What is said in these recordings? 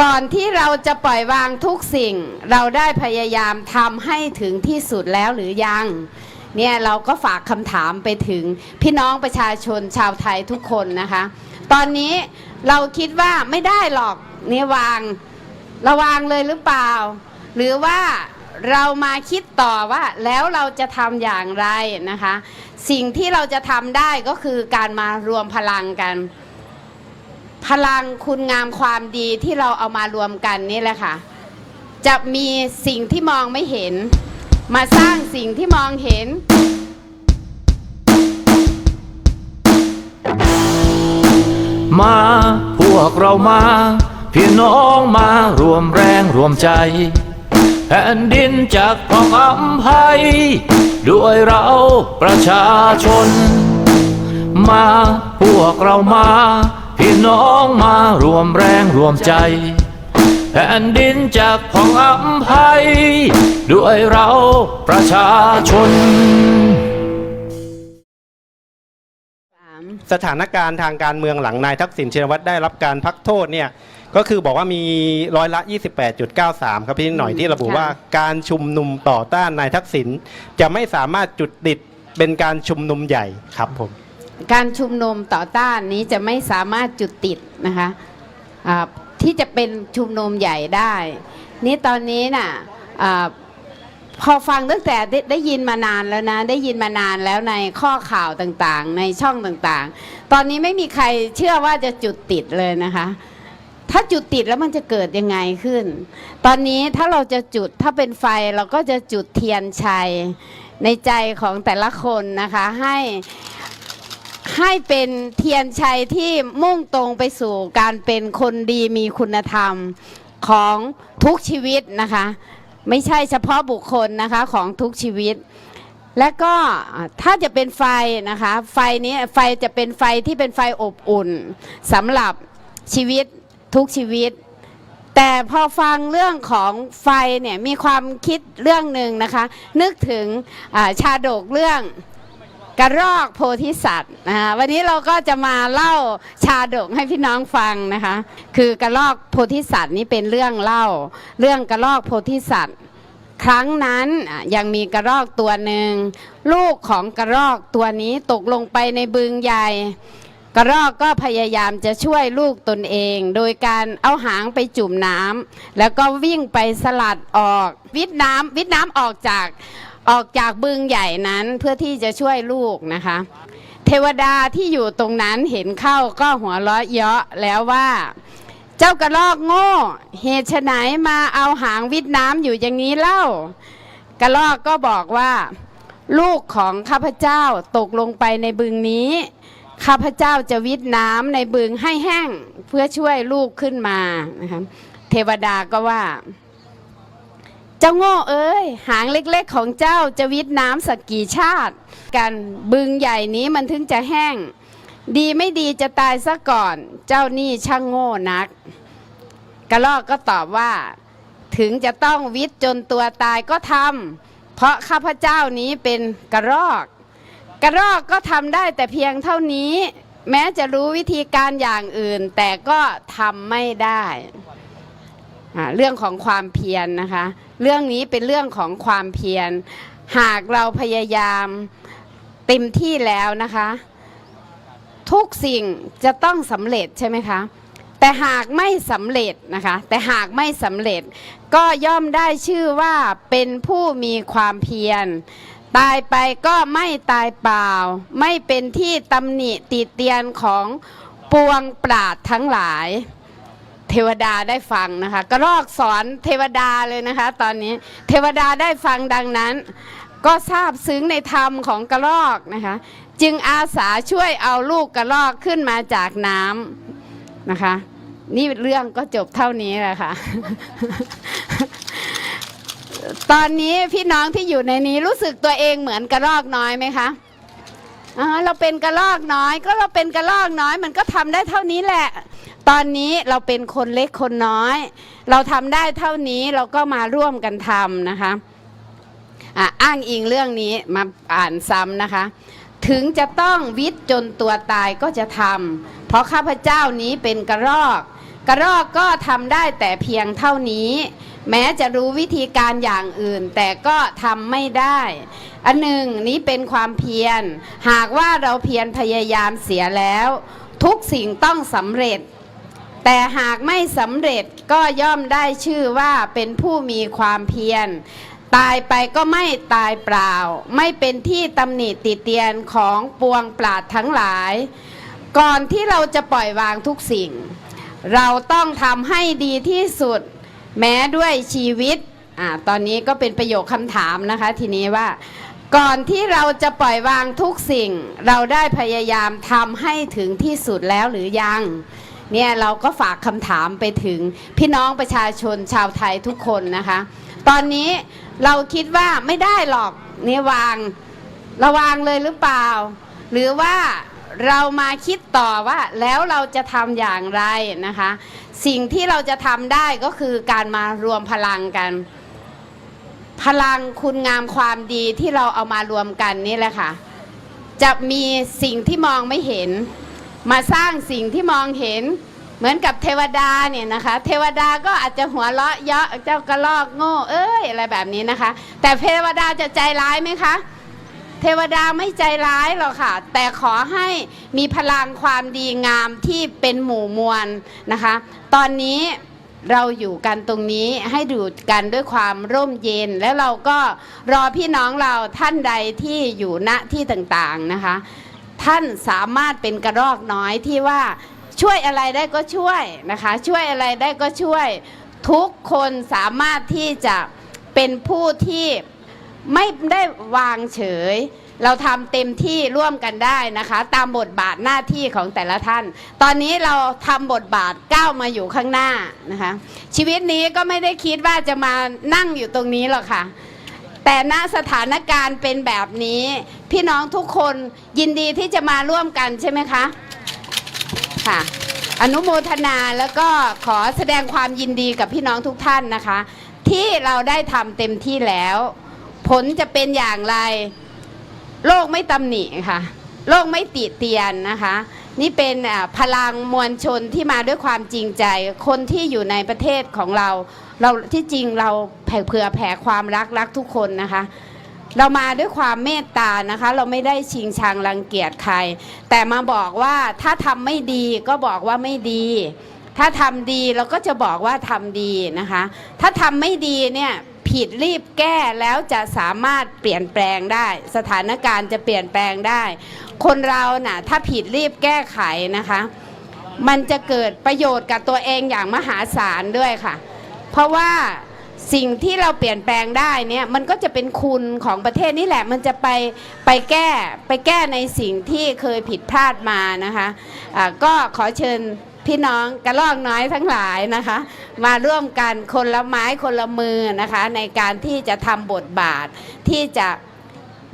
ก่อนที่เราจะปล่อยวางทุกสิ่ง เราได้พยายามทำให้ถึงที่สุดแล้วหรือยัง เนี่ยเราก็ฝากคำถามไปถึงพี่น้องประชาชนชาวไทยทุกคนนะคะ ตอนนี้เราคิดว่าไม่ได้หรอกเนี่ยวางระวางเลยหรือเปล่า หรือว่าเรามาคิดต่อว่าแล้วเราจะทำอย่างไรนะคะ สิ่งที่เราจะทำได้ก็คือการมารวมพลังกัน พลังคุณงามความดีที่เราเอามารวมกันนี่แหละค่ะ จะมีสิ่งที่มองไม่เห็น มาสร้างสิ่งที่มองเห็น มาพวกเรามา พี่น้องมารวมแรงรวมใจ แผ่นดินจากพองอำภัยด้วยเราประชาชน มาพวกเรามา พี่น้องมารวมแรงรวมใจ แผ่นดินจากพองอำภัย ด้วยเราประชาชน สถานการณ์ทางการเมืองหลังนายทักษิณชินวัตรได้รับการพักโทษเนี่ยก็คือบอกว่ามีร้อยละ 28.93 ครับพี่หน่อยที่ระบุค่ะว่าการชุมนุมต่อต้านนายทักษิณจะไม่สามารถจุดติดเป็นการชุมนุมใหญ่ครับผม การชุมนุมต่อต้านนี้จะไม่สามารถจุดติดนะคะอ่าที่จะเป็นชุมนุมใหญ่ได้ นี่ตอนนี้น่ะพอฟังตั้งแต่ไดได้ยินมานานแล้วนะ ได้ยินมานานแล้วในข้อข่าวต่างๆ ในช่องต่างๆ ตอนนี้ไม่มีใครเชื่อว่าจะจุดติดเลยนะคะ ถ้าจุดติดแล้วมันจะเกิดยังไงขึ้น ตอนนี้ถ้าเราจะจุดถ้าเป็นไฟเราก็จะจุดเทียนชัยในใจของแต่ละคนนะคะให้ ให้เป็นเทียนชัยที่มุ่งตรงไปสู่การเป็นคนดีมีคุณธรรมของทุกชีวิตนะคะ ไม่ใช่เฉพาะบุคคลนะคะของทุกชีวิต และก็ถ้าจะเป็นไฟนะคะ ไฟนี้ไฟจะเป็นไฟที่เป็นไฟอบอุ่นสำหรับชีวิตทุกชีวิต แต่พอฟังเรื่องของไฟเนี่ยมีความคิดเรื่องหนึ่งนะคะ นึกถึงอ่าชาดกเรื่อง กระรอกโพธิสัตว์นะคะวันนี้เราก็จะมาเล่าชาดกให้พี่น้องฟังนะคะ คือกระรอกโพธิสัตว์นี่เป็นเรื่องเล่า เรื่องกระรอกโพธิสัตว์ ครั้งนั้นยังมีกระรอกตัวหนึ่งลูกของกระรอกตัวนี้ตกลงไปในบึงใหญ่ กระรอกก็พยายามจะช่วยลูกตนเอง โดยการเอาหางไปจุ่มน้ำแล้วก็วิ่งไปสลัดออก วิทน้ำวิทน้ำออกจาก ออกจากบึงใหญ่นั้นเพื่อที่จะช่วยลูกนะคะ เทวดาที่อยู่ตรงนั้นเห็นเข้าก็หัวเราะเยาะแล้วว่า เจ้ากระรอกโง่ เหตุไฉนมาเอาหางวิทน้ำอยู่อย่างนี้เล่า กระรอกก็บอกว่า ลูกของข้าพเจ้าตกลงไปในบึงนี้ ข้าพเจ้าจะวิทน้ำในบึงให้แห้งเพื่อช่วยลูกขึ้นมานะคะเทวดาก็ว่า เจ้าโง่เอ้ย หางเล็กๆของเจ้าจะวิทน้ำสักกี่ชาติ กันบึงใหญ่นี้มันถึงจะแห้ง ดีไม่ดีจะตายซะก่อน เจ้านี่ช่างโง่นัก กระลอกก็ตอบว่า ถึงจะต้องวิทย์จนตัวตายก็ทำเพราะข้าพเจ้านี้เป็นกระรอก กระรอกก็ทำได้แต่เพียงเท่านี้ แม้จะรู้วิธีการอย่างอื่น แต่ก็ทำไม่ได้ เรื่องของความเพียรนนะคะ เรื่องนี้เป็นเรื่องของความเพียร หากเราพยายามเต็มที่แล้วนะคะ ทุกสิ่งจะต้องสำเร็จใช่ไหมคะแต่หากไม่สำเร็จนะคะ แต่หากไม่สำเร็จ ก็ย่อมได้ชื่อว่าเป็นผู้มีความเพียร ตายไปก็ไม่ตายเปล่า ไม่เป็นที่ตำหนิติเตียนของปวงปราดทั้งหลาย เทวดาได้ฟังนะคะกระรอกสอนเทวดาเลยนะคะ ตอนนี้เทวดาได้ฟังดังนั้น ก็ทราบซึ้งในธรรมของกระรอกนะคะ จึงอาสาช่วยเอาลูกกระรอกขึ้นมาจากน้ำนะคะ นี่เรื่องก็จบเท่านี้แหละค่ะตอนนี้พี่น้องที่อยู่ในนี้รู้สึกตัวเองเหมือนกระรอกน้อยไหมคะ อ๋อเราเป็นกระรอกน้อย ก็เราเป็นกระรอกน้อย มันก็ทำได้เท่านี้แหละ ตอนนี้เราเป็นคนเล็กคนน้อย เราทำได้เท่านี้เราก็มาร่วมกันทำนะคะอะอ้างอิงเรื่องนี้มาอ่านซ้ำนะคะ ถึงจะต้องวิทย์จนตัวตายก็จะทำเพราะข้าพเจ้านี้เป็นกระรอกกกระรอกก็ทำได้แต่เพียงเท่านี้ แม้จะรู้วิธีการอย่างอื่น แต่ก็ทำไม่ได้ อันหนึ่งนี้เป็นความเพียร หากว่าเราเพียรพยายามเสียแล้ว ทุกสิ่งต้องสำเร็จ แต่หากไม่สำเร็จก็ย่อมได้ชื่อว่าเป็นผู้มีความเพียร ตายไปก็ไม่ตายเปล่า ไม่เป็นที่ตำหนิติเตียนของปวงปราดทั้งหลาย ก่อนที่เราจะปล่อยวางทุกสิ่ง เราต้องทำให้ดีที่สุด แม้ด้วยชีวิตอ่าตอนนี้ก็เป็นประโยคคำถามนะคะ ทีนี้ว่า ก่อนที่เราจะปล่อยวางทุกสิ่ง เราได้พยายามทำให้ถึงที่สุดแล้วหรือยังเนี่ยเราก็ฝากคำถามไปถึงพี่น้องประชาชนชาวไทยทุกคนนะคะ ตอนนี้เราคิดว่าไม่ได้หรอกเนี่ยวางระวางเลยหรือเปล่า หรือว่า เรามาคิดต่อว่าแล้วเราจะทำอย่างไรนะคะ สิ่งที่เราจะทำได้ก็คือการมารวมพลังกัน พลังคุณงามความดีที่เราเอามารวมกันนี่แหละค่ะ จะมีสิ่งที่มองไม่เห็น มาสร้างสิ่งที่มองเห็น เหมือนกับเทวดาเนี่ยนะคะ เทวดาก็อาจจะหัวเราะเยาะเจ้ากระลอกโง่ เอ้ยอะไรแบบนี้นะคะ แต่เทวดาจะใจร้ายไหมคะ เทวดาไม่ใจร้ายหรอกค่ะ แต่ขอให้มีพลังความดีงามที่เป็นหมู่มวลนะคะ ตอนนี้เราอยู่กันตรงนี้ให้ดูกันด้วยความร่มเย็น แล้วเราก็รอพี่น้องเราท่านใดที่อยู่ณที่ต่างๆนะคะ ท่านสามารถเป็นกระรอกน้อยที่ว่าช่วยอะไรได้ก็ช่วยนะคะ ช่วยอะไรได้ก็ช่วย ทุกคนสามารถที่จะเป็นผู้ที่ ไม่ได้วางเฉย เราทำเต็มที่ร่วมกันได้นะคะ ตามบทบาทหน้าที่ของแต่ละท่าน ตอนนี้เราทำบทบาทก้าวมาอยู่ข้างหน้านะคะ ชีวิตนี้ก็ไม่ได้คิดว่าจะมานั่งอยู่ตรงนี้หรอกค่ะ แต่ณสถานการณ์เป็นแบบนี้ พี่น้องทุกคนยินดีที่จะมาร่วมกันใช่ไหมคะค่ะอนุโมทนาแล้วก็ขอแสดงความยินดีกับพี่น้องทุกท่านนะคะ ที่เราได้ทำเต็มที่แล้ว ผลจะเป็นอย่างไร โลกไม่ตำหนิค่ะ โลกไม่ติเตียนนะคะ นี่เป็นอ่าพลังมวลชนที่มาด้วยความจริงใจ คนที่อยู่ในประเทศของเรา เราที่จริงเราแผ่เผื่อแผ่ความรักรักทุกคนนะคะเรามาด้วยความเมตตานะคะ เราไม่ได้ชิงชังรังเกียจใคร แต่มาบอกว่าถ้าทำไม่ดีก็บอกว่าไม่ดี ถ้าทำดีเราก็จะบอกว่าทำดีนะคะ ถ้าทำไม่ดีเนี่ย ผิดรีบแก้แล้วจะสามารถเปลี่ยนแปลงได้ สถานการณ์จะเปลี่ยนแปลงได้ คนเราน่ะถ้าผิดรีบแก้ไขนะคะ มันจะเกิดประโยชน์กับตัวเองอย่างมหาศาลด้วยค่ะ เพราะว่าสิ่งที่เราเปลี่ยนแปลงได้เนี่ยมันก็จะเป็นคุณของประเทศนี่แหละมันจะไปไปแก้ไปแก้ในสิ่งที่เคยผิดพลาดมานะคะะก็ขอเชิญ พี่น้องกระลอกน้อยทั้งหลายนะคะ มาร่วมกันคนละไม้คนละมือนะคะ ในการที่จะทำบทบาทที่จะ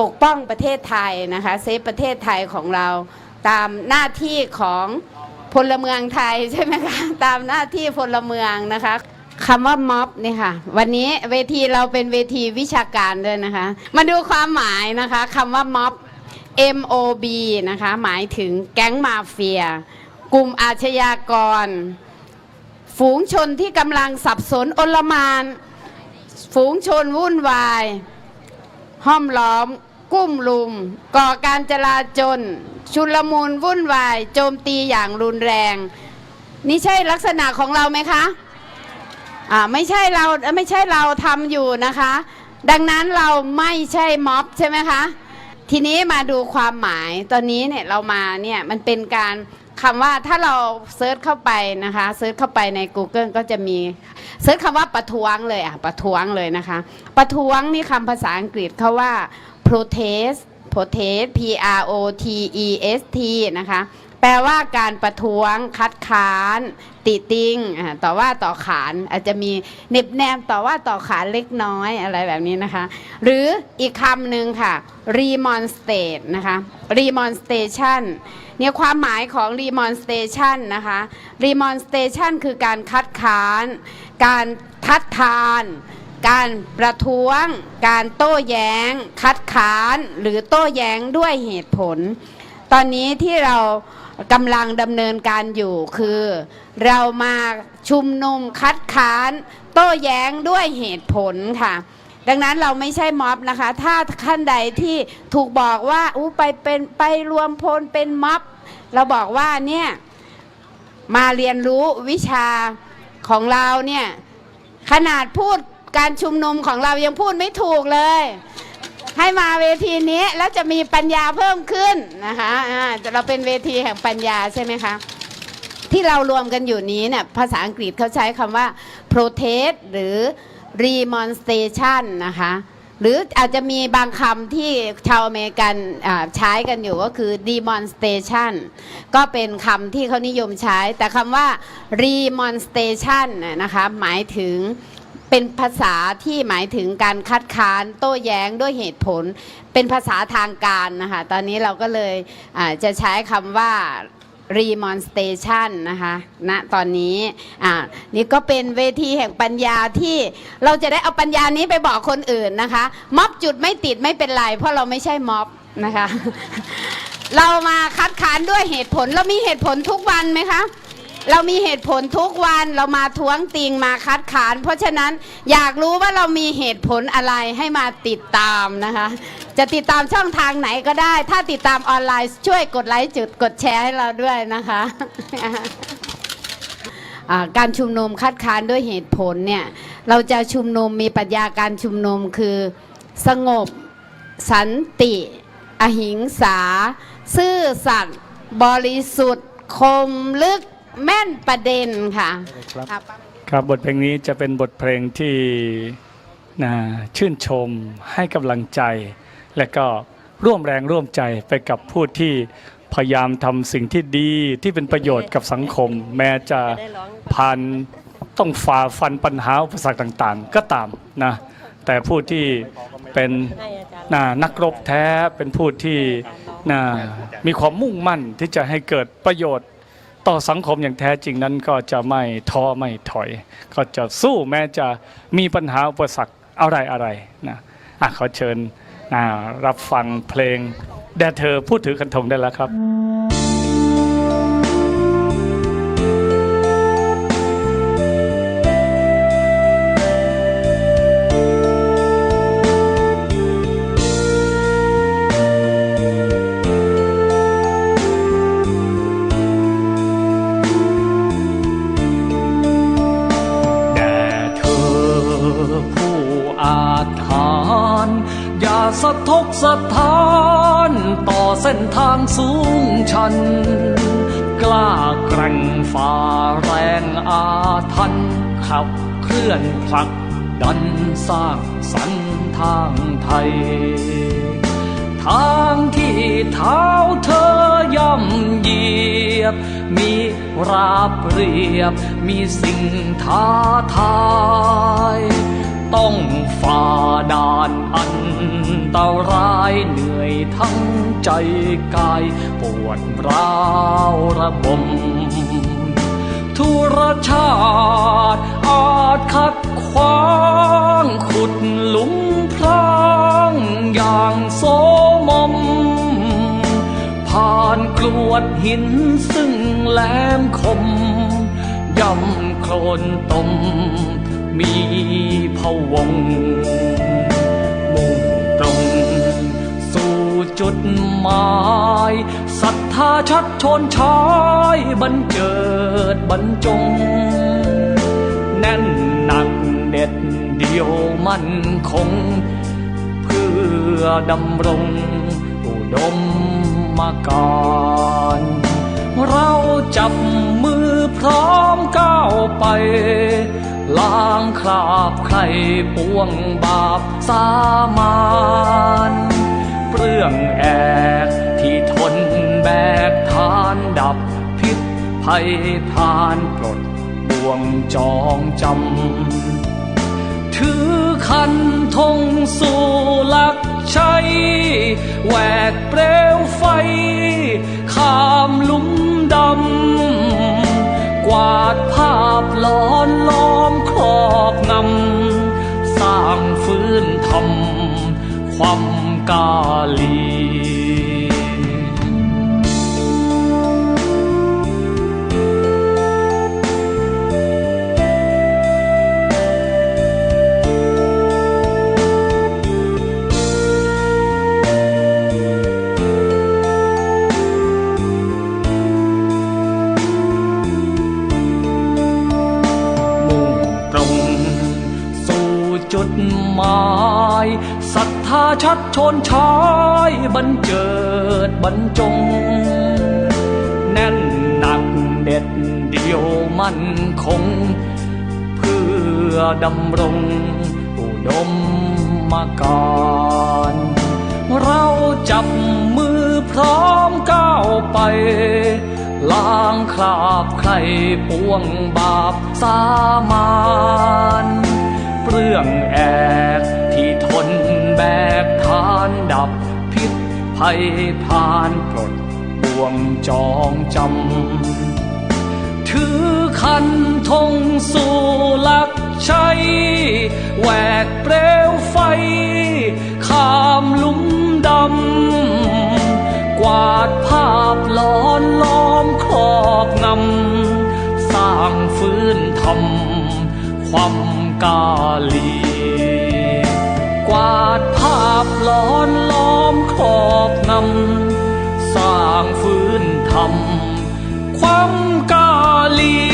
ปกป้องประเทศไทยนะคะเซฟประเทศไทยของเราตามหน้าที่ของพลเมืองไทยใช่ไหมคะตามหน้าที่พลเมืองนะคะคำว่าม็อบเนี่ยค่ะ วันนี้เวทีเราเป็นเวทีวิชาการด้วยนะคะ มาดูความหมายนะคะคำว่าม็อบ MOB นะคะ หมายถึงแก๊งมาเฟีย กลุ่มอาชญากร ฝูงชนที่กำลังสับสนอนลมาน ฝูงชนวุ่นวาย ห้อมล้อม กุ้มลุม ก่อการจลาจลชุลมุนวุ่นวาย โจมตีอย่างรุนแรง นี่ใช่ลักษณะของเราไหมคะอ่าไม่ใช่เราไม่ใช่เราทำอยู่นะคะ ดังนั้นเราไม่ใช่ม็อบใช่ไหมคะทีนี้มาดูความหมายตอนนี้เนี่ยเรามาเนี่ยมันเป็นการ คำว่าถ้าเราเซิร์ชเข้าไปนะคะเซิร์ชเข้าไปใน Google ก็จะมีเซิร์ชคำว่าประท้วงเลยอะประท้วงเลยนะคะ ประท้วงนี่คำภาษาอังกฤษเขาว่า protest protest p r o t e s t นะคะแปลว่าการประท้วงคัดค้าน ติติงต่อว่าต่อขานอาจจะมีเน็บแนมต่อว่าต่อขานเล็กน้อยอะไรแบบนี้นะคะ หรืออีกคำหนึ่งค่ะ remonstrate นะคะ remonstration เนี่ยความหมายของ remonstration นะคะ remonstration คือการคัดค้าน การทัดทาน การประท้วง การโต้แย้ง คัดค้าน หรือโต้แย้งด้วยเหตุผล ตอนนี้ที่เรากำลังดำเนินการอยู่คือ เรามาชุมนุมคัดค้าน โต้แย้งด้วยเหตุผลค่ะ ดังนั้นเราไม่ใช่ม็อบนะคะ ถ้าขั้นใดที่ถูกบอกว่าอู้ไปเป็นไปรวมพลเป็นม็อบ เราบอกว่าเนี่ยมาเรียนรู้วิชาของเราเนี่ยขนาดพูดการชุมนุมของเรายังพูดไม่ถูกเลย ให้มาเวทีนี้แล้วจะมีปัญญาเพิ่มขึ้นนะคะเราเป็นเวทีแห่งปัญญาใช่ไหมคะที่เรารวมกันอยู่นี้เนี่ยภาษาอังกฤษเขาใช้คำว่า protest หรือ remonstration นะคะ หรืออาจจะมีบางคำที่ชาวอเมริกันใช้กันอยู่ก็คือ demonstration ก็เป็นคำที่เขานิยมใช้ แต่คำว่า remonstration นะนะคะ หมายถึงเป็นภาษาที่หมายถึงการคัดค้านโต้แย้งด้วยเหตุผล เป็นภาษาทางการนะคะ ตอนนี้เราก็เลยจะใช้คำว่า remonstration นะคะณตอนนี้อ่านี่ก็เป็นเวทีแห่งปัญญาที่เราจะได้เอาปัญญานี้ไปบอกคนอื่นนะคะ ม็อบจุดไม่ติดไม่เป็นไร เพราะเราไม่ใช่ม็อบนะคะ เรามาคัดค้านด้วยเหตุผลเรามีเหตุผลทุกวันไหมคะเรามีเหตุผลทุกวันเรามาท้วงติงมาคัดค้าน เพราะฉะนั้นอยากรู้ว่าเรามีเหตุผลอะไรให้มาติดตามนะคะ จะติดตามช่องทางไหนก็ได้ ถ้าติดตามออนไลน์ช่วยกดไลค์จุดกดแชร์ให้เราด้วยนะคะอ่าการชุมนุมคัดค้านด้วยเหตุผลเนี่ยเราจะชุมนุมมีปรัชญาการชุมนุมคือสงบ สันติ อหิงสา ซื่อสัตย์บริสุทธิ์ คมลึกแม่นประเด็นค่ะครับอะครับบทเพลงนี้จะเป็นบทเพลงที่นะชื่นชมให้กำลังใจ และก็ร่วมแรงร่วมใจไปกับผู้ที่พยายามทำสิ่งที่ดีที่เป็นประโยชน์กับสังคม แม้จะผ่านต้องฝ่าฟันปัญหาอุปสรรคต่างๆ ก็ตามนะแต่ผู้ที่เป็นน,นักรบแท้เป็นผู้ที่มีความมุ่งมั่นที่จะให้เกิดประโยชน์ต่อสังคมอย่างแท้จริงนั้นก็จะไม่ท้อไม่ถอย ก็จะสู้แม้จะมีปัญหาอุปสรรคอะไรอะไรนะอะขอเชิญ รับฟังเพลงแด่เธอพูดถือคันธงได้แล้วครับ อาทันขับเคลื่อนผลัก ดันสร้างสรรทางไทย ทางที่เท้าเธอย่ำเหยียบ มีราบเรียบ มีสิ่งท้าทาย ต้องฝ่าด่านอันตรายเหนื่อยทั้งใจกาย ปวดร้าวระบม ทุรชาติ อาจขัดขวางขุดหลุมพรางอย่างโสมม ผ่านกลวดหินซึ่งแหลมคม ย่ำโคลนตม มีพวงมุ่งตรง สู่จุดหมายศรั ทาชัดชนชายบรรเจิดบรรจง แน่นหนักเด็ดเดียวมั่นคง เพื่อดำรงอุดมมาการเราจับมือพร้อมก้าวไปล้างคราบใครปวงบาปสามานเปรื่องแอก แบกทานดับพิษภัยพานปลดบ่วงจองจำ ถือคันธงสู่หลักชัยแหวกเปลวไฟ ข้ามลุ่มดำ กวาดภาพหลอนล้อมครอบงำ สร้างฟื้นธรรมความกาลีาชัดชนชายบรรเจิดบรรจง แน่นหนักเด็ดเดียวมั่นคง เพื่อดำรงอุดมมาการเราจับมือพร้อมก้าวไป ล้างคราบใครปวงบาปสามานเปรื่องแอกที่ทน แบกทานดับพิษภัยพานปลดบ่วงจองจำ ถือคันธงสู่หลักชัยแหวกเปลวไฟ ข้ามลุ่มดำ กวาดภาพหลอนล้อมครอบงำ สร้างฟื้นธรรมความกาลี วาดภาพหลอนล้อมครอบงำสร้างฟื้นทำความกาลี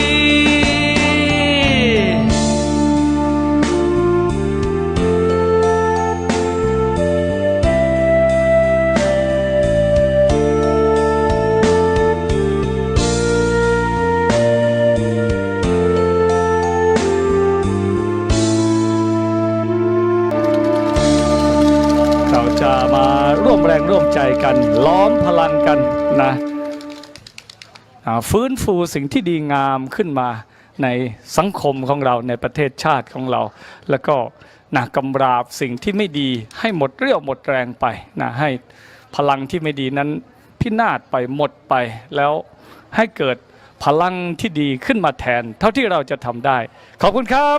มแรงร่วมใจกัน ล้อมพลังกันนะฟื้นฟูสิ่งที่ดีงามขึ้นมาในสังคมของเราในประเทศชาติของเรา แล้วก็นะกำราบสิ่งที่ไม่ดีให้หมดเรี่ยวหมดแรงไปนะให้พลังที่ไม่ดีนั้นพินาศไปหมดไป แล้วให้เกิดพลังที่ดีขึ้นมาแทน เท่าที่เราจะทำได้ ขอบคุณครับ